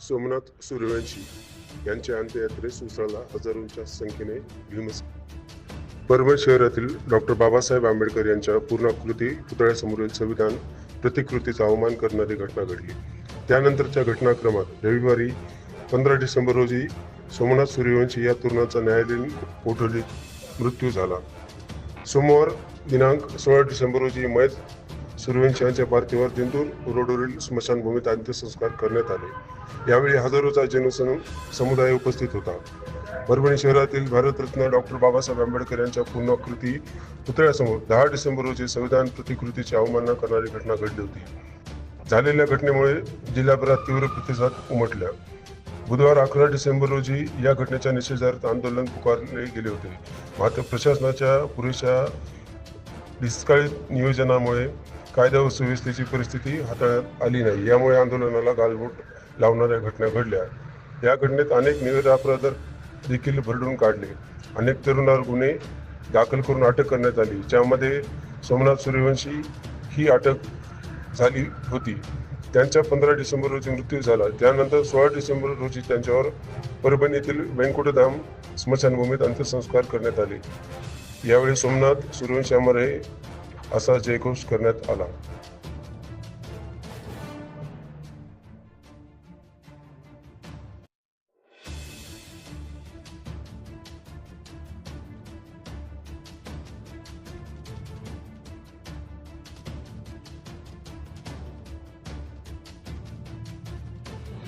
सोमनाथ सूर्यवंशी यांच्या अंत्ययात्रेस उसळला हजारोंच्या संख्येने भीमस परभणी शहरातील डॉक्टर बाबासाहेब आंबेडकर यांच्या पूर्णाकृती पुतळ्यासमोरील संविधान प्रतिकृतीचा अवमान करणारी घटना घडली. त्यानंतरच्या घटनाक्रमात रविवारी पंधरा डिसेंबर रोजी सोमनाथ सूर्यवंशी या तरुणाचा न्यायालयीन कोठडीत मृत्यू झाला. सोमवार दिनांक सोळा डिसेंबर रोजी मयत सूर्यवंशी यांच्या पार्थिवावर दिंडूर रोडवरील स्मशानभूमीत अंत्यसंस्कार करण्यात आले. यावेळी हजारोचा जनसम समुदाय उपस्थित होता. परभणी शहरातील भारतरत्न डॉक्टर बाबासाहेब आंबेडकर यांच्या पूर्णाकृती पुतळ्यासमोर दहा डिसेंबर रोजी संविधान प्रतिकृतीची अवमानना करणारी घटना घडली होती. झालेल्या घटनेमुळे जिल्हाभरात तीव्र प्रतिसाद उमटला. बुधवार अकरा डिसेंबर रोजी या घटनेच्या निषेधार्थ आंदोलन पुकारले गेले होते. मात्र प्रशासनाच्या पुरेशा निष्काळित नियोजनामुळे कायदा व सुव्यवस्थेची परिस्थिती हाताळण्यात आली नाही. यामुळे आंदोलनाला गालबोट लावणाऱ्या घटना घडल्या. या घटनेत अनेक निरपराध देखील भरडून काढले. अनेक तरुणावर गुन्हे दाखल करून अटक करण्यात आली. ज्यामध्ये सोमनाथ सूर्यवंशी ही अटक झाली होती. त्यांचा पंधरा डिसेंबर रोजी मृत्यू झाला. त्यानंतर सोळा डिसेंबर रोजी त्यांच्यावर परभणी येथील वेंकुटधाम स्मशानभूमीत अंत्यसंस्कार करण्यात आले. यावेळी सोमनाथ सूर्यवंशी अमर हे असा जयघोष करण्यात आला.